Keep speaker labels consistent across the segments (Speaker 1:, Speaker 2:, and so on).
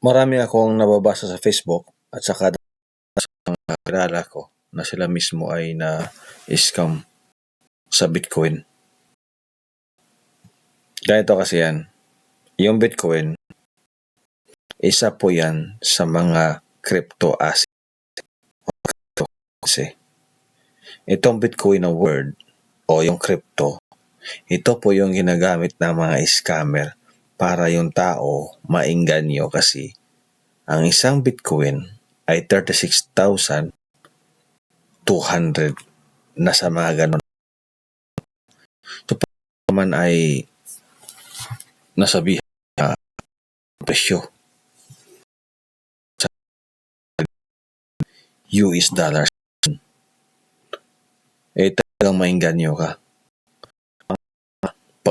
Speaker 1: marami akong nababasa sa Facebook at saka sa mga kilala ko na sila mismo ay na-scam sa Bitcoin. Ganito kasi yan. Yung Bitcoin, isa po yan sa mga crypto asset. Kasi itong Bitcoin na word o yung crypto, ito po yung ginagamit ng mga scammer para yung tao mainganyo kasi ang isang Bitcoin ay 36,200 na sa mga ganun. Po naman ay nasabihan na presyo sa US dollars. Eh talagang mainganyo ka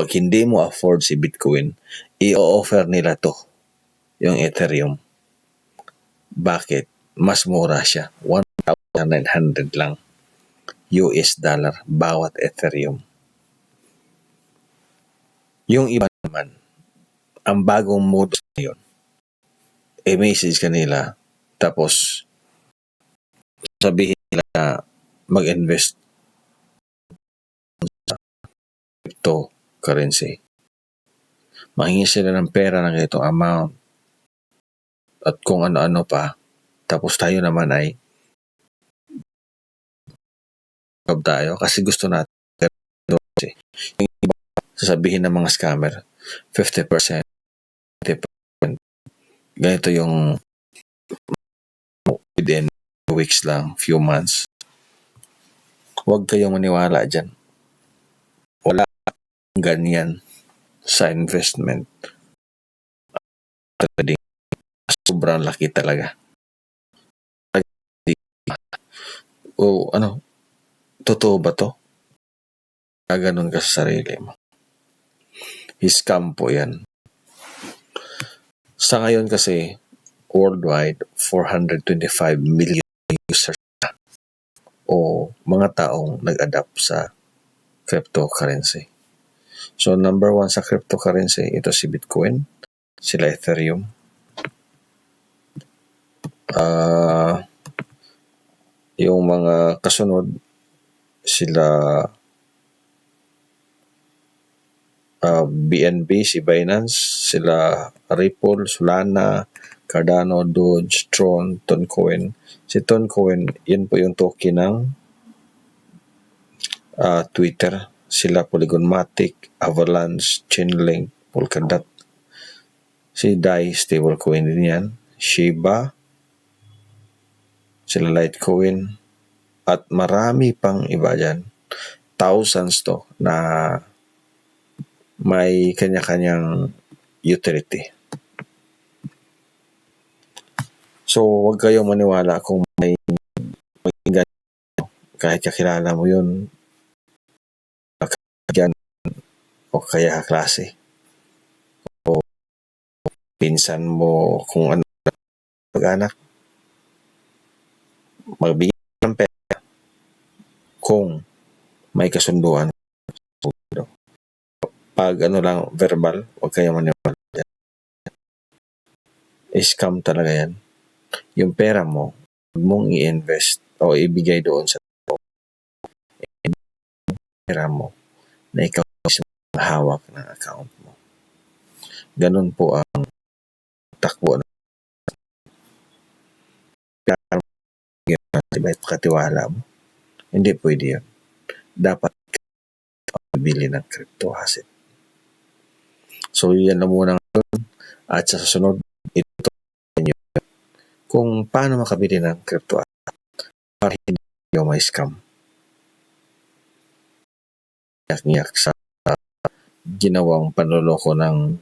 Speaker 1: pag hindi mo afford si Bitcoin, i-offer nila to, yung Ethereum. Bakit? Mas mura siya. 1,900 lang US dollar bawat Ethereum. Yung iba naman, ang bagong mode ngayon, i-message kanila, tapos sabihin nila na mag-invest sa crypto currency. Mahingi sila ng pera ng itong amount. At kung ano-ano pa. Tapos tayo naman ay tayo kasi gusto natin. Yung iba sasabihin ng mga scammer 50% 50% ganito yung within weeks lang few months. Huwag kayong maniwala dyan. Wala ganyan sa investment. Trading. Sobrang laki talaga. O ano, totoo ba to? Gaganon ka sa sarili mo. Scam po yan. Sa ngayon kasi, worldwide, 425 million users o mga taong nag-adapt sa cryptocurrency. So, number one sa cryptocurrency, ito si Bitcoin, sila Ethereum. Uh, yung mga kasunod, sila uh, BNB, si Binance, sila Ripple, Solana, Cardano, Doge, Tron, Toncoin. Si Toncoin, yun po yung token ng uh, Twitter sila Polygonmatic, Avalanche, Chainlink, Polkadot. Si DAI, stablecoin din yan. Shiba, sila Litecoin, at marami pang iba dyan. Thousands to na may kanya-kanyang utility. So, huwag kayong maniwala kung may, may kahit kakilala mo yun, dyan o kaya klase. O pinsan mo kung ano pag-anak magbigay ng pera kung may kasunduan. Pag ano lang verbal huwag kayo maniwala scam talaga yan. Yung pera mo mong i-invest o ibigay doon sa pera mo na ikaw hawak ng account mo. Ganun po ang takbo ng katiwala mo? Hindi pwede yan. Dapat bili ng crypto asset. So, yan na muna. At sa susunod, ito nyo kung paano makabili ng crypto asset para hindi nyo may scam ngiyak sa ginawang panloloko ng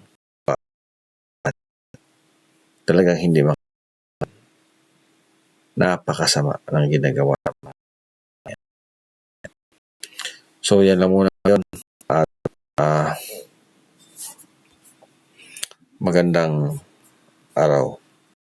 Speaker 1: talagang hindi mak napakasama ng ginagawa So yan lang muna yun at uh, magandang araw.